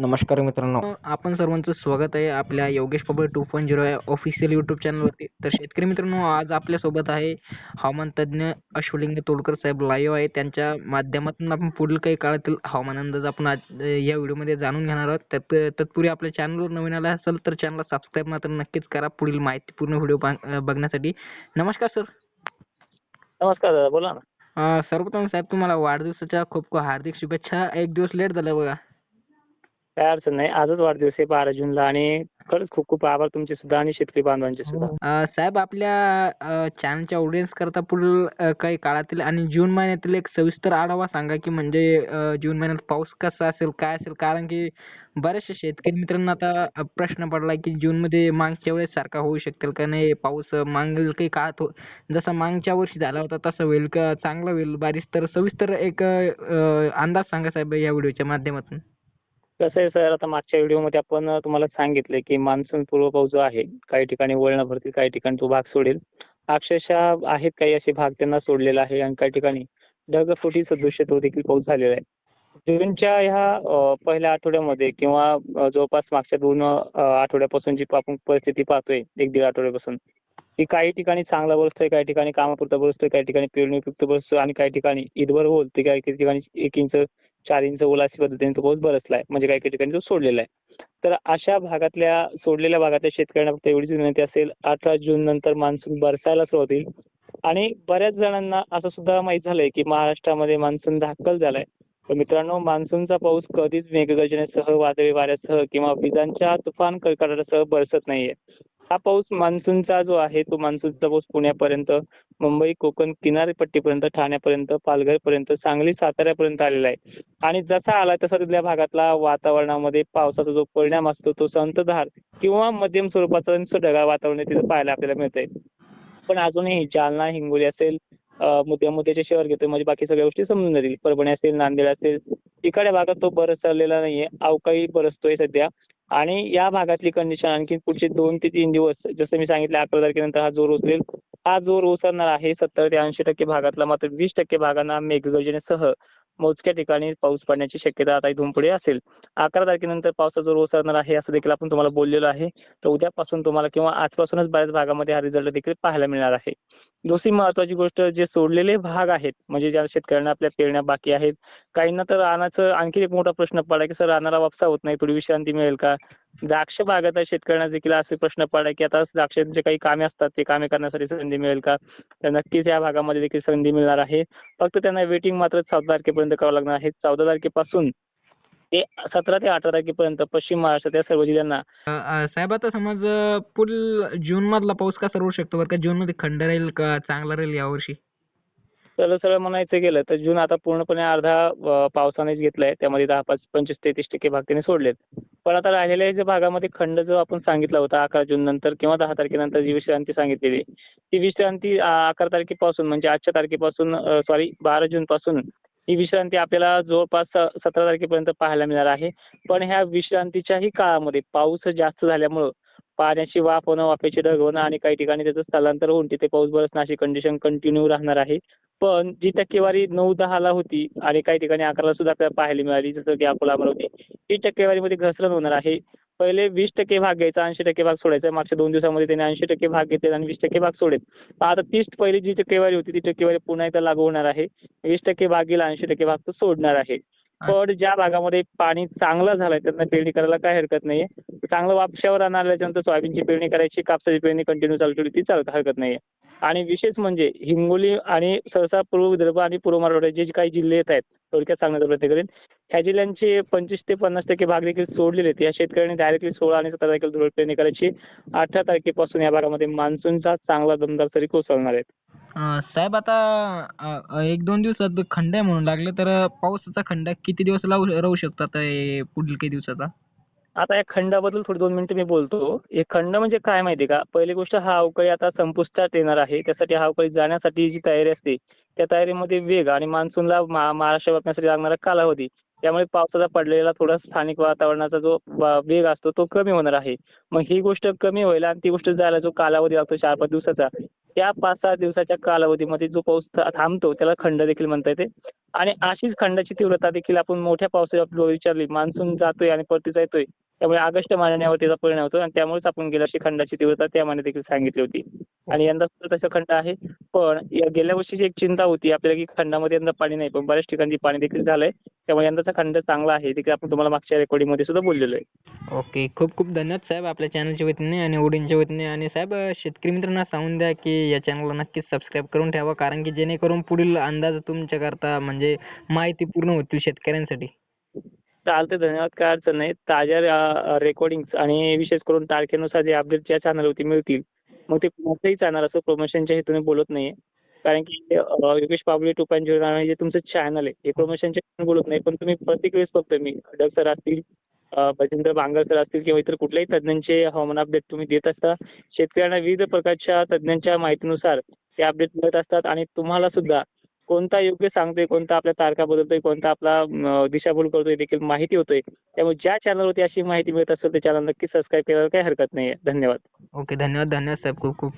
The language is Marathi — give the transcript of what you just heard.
नमस्कार मित्रांनो. आपण सर्वांचं स्वागत आहे आपल्या Yogesh Pabal two point zero या ऑफिशियल यूट्यूब चॅनलवरती तर शेतकरी मित्रांनो आज आपल्यासोबत आहे हवामान तज्ज्ञ अश्वलिंग तोडकर साहेब लाईव्ह आहे. त्यांच्या माध्यमातून आपण पुढील काही काळातील हवामान अंदाज आपण आज या व्हिडिओमध्ये जाणून घेणार आहोत. त्यात तत्पूर्वी आपल्या चॅनलवर नवीन आला असेल तर चॅनलला सबस्क्राईब मात्र नक्कीच करा. पुढील माहितीपूर्ण व्हिडिओ बघण्यासाठी. नमस्कार सर नमस्कार दादा. बोला ना. सर्वप्रथम साहेब तुम्हाला वाढदिवसाच्या खूप खूप हार्दिक शुभेच्छा. एक दिवस लेट झाला बघा. काय अडचण नाही. आजच वाढदिवस आहे बारा जूनला आणि खरंच खूप खूप आभार तुमचे सुद्धा आणि शेतकरी बांधवांचे सुद्धा. हो. साहेब आपल्या चॅनलच्या ऑडियन्स करता पुढील काही काळातील आणि जून महिन्यातील एक सविस्तर आढावा सांगा की म्हणजे जून महिन्यात पाऊस कसा असेल काय असेल? कारण की बऱ्याचशा शेतकरी मित्रांना आता प्रश्न पडलाय की जून मध्ये मागच्या वेळेस सारखा होऊ शकेल का नाही? पाऊस अ, मागील काही काळात हो जसा मागच्या वर्षी झाला होता तसा होईल का? चांगला होईल? बारिश तर सविस्तर एक अंदाज सांगा साहेब या व्हिडिओच्या माध्यमातून. कसं आहे सर आता मागच्या व्हिडिओमध्ये आपण तुम्हाला सांगितलं की मान्सून पूर्व पाऊस जो आहे काही ठिकाणी वळण भरतील काही ठिकाणी तो भाग सोडेल. अक्षरशः आहेत काही असे भाग त्यांना सोडलेला आहे आणि काही ठिकाणी ढगफुटी सदृश्य तो देखील पाऊस झालेला आहे. जूनच्या ह्या पहिल्या आठवड्यामध्ये किंवा जवळपास मागच्या दोन आठवड्यापासून जी आपण परिस्थिती पाहतोय एक दीड आठवड्यापासून की काही ठिकाणी चांगला बसतोय काही ठिकाणी कामापुरता बरसतोय काही ठिकाणी पेरणीयुक्त बरसतोय आणि काही ठिकाणी ईदभर होईल ते काही काही ठिकाणी एक इंच चार इंच ओला अशी पद्धतीने तो पाऊस बरसलाय. म्हणजे काही काही ठिकाणी तो सोडलेला आहे. तर अशा भागातल्या सोडलेल्या भागातल्या शेतकऱ्यांना फक्त एवढीच विनंती असेल अठरा जून नंतर मान्सून बरसायला सुरुवात होईल आणि बऱ्याच जणांना असं सुद्धा माहीत झालंय की महाराष्ट्रामध्ये मान्सून दाखल झालाय. तर मित्रांनो मान्सूनचा पाऊस कधीच मेघगर्जनेसह वादळी वाऱ्यासह किंवा विजांच्या तुफान कडकडाटासह बरसत नाहीये. हा पाऊस मान्सूनचा जो आहे तो मान्सूनचा पाऊस पुण्यापर्यंत मुंबई कोकण किनारपट्टीपर्यंत ठाण्यापर्यंत पालघरपर्यंत सांगली साताऱ्यापर्यंत आलेला आहे. आणि जसा आला तसा तिथल्या भागातला वातावरणामध्ये पावसाचा जो परिणाम असतो तो संतधार किंवा मध्यम स्वरूपाचा ढगाळ वातावरण तिथे पाहायला आपल्याला मिळतंय. पण अजूनही जालना हिंगोली असेल मुद्या मुद्द्या मुद्द्याचे शहर घेतोय म्हणजे बाकी सगळ्या गोष्टी समजून जातील. परभणी असेल नांदेड असेल इकडे भागात तो बरसलेला नाहीये. अवकाळी बरसतोय सध्या. आणि या भागातली कंडिशन आणखी पुढचे दोन ते तीन दिवस जसं मी सांगितलं अकरा तारखेनंतर हा जोर ओसरेल. हा जोर ओसरणार आहे सत्तर ते ऐंशी टक्के भागातला मात्र वीस टक्के भागांना मेघगर्जनेसह मोजक्या ठिकाणी पाऊस पडण्याची शक्यता आता इथून पुढे असेल. अकरा तारखेनंतर पावसाचा जोर ओसरणार आहे असं देखील आपण तुम्हाला बोललेलो आहे. तर उद्यापासून तुम्हाला किंवा आजपासूनच बऱ्याच भागामध्ये हा रिझल्ट देखील पाहायला मिळणार आहे. दुसरी महत्वाची गोष्ट जे सोडलेले भाग आहेत म्हणजे ज्या शेतकऱ्यांना आपल्या पेरण्या बाकी आहेत काहींना तर रानाचं आणखी एक मोठा प्रश्न पडला की सर रानाला वापसा होत नाही थोडी विश्रांती मिळेल का? द्राक्ष बागात शेतकऱ्यांना देखील असे प्रश्न पडला की आता द्राक्षांचे काही कामे असतात ते कामे करण्यासाठी संधी मिळेल का? तर नक्कीच या भागामध्ये देखील संधी मिळणार आहे. फक्त त्यांना वेटिंग मात्र चौदा तारखेपर्यंत करावं लागणार आहे. चौदा तारखेपासून ते सतरा ते अठरा तारखेपर्यंत पश्चिम महाराष्ट्रातील सर्व जिल्ह्यांना साहेब आता समज पुढील जून मधला पाऊस कसा राहू शकतो बरं का? जून मध्ये खंड राहील का? चांगला राहील यावर्षी सरळ सरळ म्हणायचं गेलं तर जून आता पूर्णपणे अर्धा पावसानेच घेतलाय. त्यामध्ये दहा पाच पंचवीस ते तीस टक्के भाग त्याने सोडलेत. पण आता राहिलेल्या ज्या भागामध्ये खंड जो आपण सांगितला होता अकरा जून नंतर किंवा दहा तारखेनंतर जी विश्रांती सांगितलेली ती विश्रांती अकरा तारखेपासून म्हणजे आजच्या तारखेपासून सॉरी बारा जून पासून ही विश्रांती आपल्याला जवळपास स- सतरा तारखेपर्यंत पाहायला मिळणार आहे. पण ह्या विश्रांतीच्याही काळामध्ये पाऊस जास्त झाल्यामुळं पाण्याची वाफ होणं वाफेची ढग होणं आणि काही ठिकाणी त्याचं स्थलांतर होऊन तिथे पाऊस बरसणं अशी कंडिशन कंटिन्यू राहणार आहे. पण जी टक्केवारी नऊ दहाला होती आणि काही ठिकाणी अकराला सुद्धा आपल्याला पाहायला मिळाली जसं की अकोला अमरावती ही टक्केवारीमध्ये घसरण होणार आहे. पहिले वीस टक्के भाग घ्यायचा ऐंशी टक्के भाग सोडायचा. मागच्या दोन दिवसामध्ये त्याने ऐंशी टक्के भाग घेतले आणि वीस टक्के भाग सोडेल. आता तीस पहिली जी टक्केवारी होती ती टक्केवारी पुन्हा एकदा लागू होणार आहे. वीस टक्के भाग गेला ऐंशी टक्के भाग तो सोडणार आहे. पण ज्या भागामध्ये पाणी चांगलं झालंय त्यांना पेरणी करायला काय हरकत नाहीये. चांगलं वापशावर आणल्याच्यानंतर सोयाबीनची पेरणी करायची कापसाची पेरणी कंटिन्यू चालू ठेवली ती चालत हरकत नाहीये. आणि विशेष म्हणजे हिंगोली आणि सहसा पूर्व विदर्भ आणि पूर्व मराठवाड्यात जे जे काही जिल्हे येत आहेत थोडक्यात सांगण्याचा प्रयत्न करेन. ह्या जिल्ह्यांचे पंचवीस ते पन्नास टक्के भाग देखील सोडलेले आहेत. या शेतकऱ्यांनी डायरेक्टली सोळा आणि सतरा तारखेला धुळ पेरणी करायची अठरा तारखेपासून या भागामध्ये मान्सूनचा चांगला दमदार सरी कोसळणार आहेत. साहेब आता अ, अ, एक दोन दिवसात खंड आहे म्हणून लागले तर पावसाचा खंड किती दिवस लावू राहू शकतो आता हे पुढील काही दिवसाचा? आता या खंडाबद्दल थोडी दोन मिनिटं मी बोलतो. हे खंड म्हणजे काय माहिती आहे का? पहिली गोष्ट हा अवकाळी आता संपुष्टात येणार आहे. त्यासाठी हा अवकाळी जाण्यासाठी जी तयारी असते त्या तयारीमध्ये वेग आणि मान्सूनला मा महाराष्ट्र व्यापण्यासाठी लागणारा कालावधी त्यामुळे पावसाचा पडलेला थोडा स्थानिक वातावरणाचा जो वेग असतो तो कमी होणार आहे. मग ही गोष्ट कमी होईल आणि ती गोष्ट जायला जो कालावधी लागतो चार पाच दिवसाचा त्या पाच सहा दिवसाच्या कालावधीमध्ये जो पाऊस थांबतो त्याला खंड देखील म्हणता येते. आणि अशीच खंडाची तीव्रता देखील आपण मोठ्या पावसाची विचारली मान्सून जातोय आणि परतीचा येतोय त्यामुळे ऑगस्ट महिन्यावर त्याचा परिणाम होतो आणि त्यामुळेच आपण गेल्या वर्षी खंडाची तीव्रता त्या महिन्यात देखील सांगितली होती. आणि यंदा सुद्धा तसं खंड आहे पण या गेल्या वर्षीची एक चिंता होती आपल्याला की खंडामध्ये यंदा पाणी नाही पण बऱ्याच ठिकाणी पाणी देखील झालंय. त्यामुळे यंदाचा खंड चांगला आहे देखील आपण तुम्हाला मागच्या रेकॉर्डिंगमध्ये सुद्धा बोललेलो आहे. ओके खूप खूप धन्यवाद साहेब आपल्या चॅनलच्या वतीने आणि ओडींच्या वतीने. आणि साहेब शेतकरी मित्रांना सांगून द्या की या चॅनलला नक्कीच सबस्क्राईब करून ठेवा कारण की जेणेकरून पुढील अंदाज तुमच्याकरता म्हणजे माहिती पूर्ण होतील शेतकऱ्यांसाठी. चालते धन्यवाद. काय अडचण नाही. ताज्या रेकॉर्डिंग्स आणि विशेष करून तारखेनुसार जे अपडेट ज्या चॅनलवरती मिळतील मग ते कोणतंही चॅनल असं प्रमोशनच्या हेतूने बोलत नाही कारण की Yogesh Pabale two point zero नावाने जे तुमचं चॅनल आहे हे प्रमोशनचे बोलत नाही पण तुम्ही प्रत्येक वेळेस बघतोय मी. खडक सर असतील बजेंद्र भजेंद्र बांगर सर असतील किंवा इतर कुठल्याही तज्ज्ञांचे हवामान अपडेट तुम्ही देत असता शेतकऱ्यांना विविध प्रकारच्या तज्ज्ञांच्या माहितीनुसार ते अपडेट मिळत असतात आणि तुम्हाला सुद्धा कोणता योग्य सांगतोय कोणता आपल्या तारखा बदलतोय कोणता आपला दिशाभूल करतोय देखील माहिती होतोय. त्यामुळे ज्या चॅनलवरती अशी माहिती मिळत असेल ते चॅनल नक्की सबस्क्राईब करायला काही हरकत नाही धन्यवाद. ओके धन्यवाद धन्यवाद साहेब. खूप खूप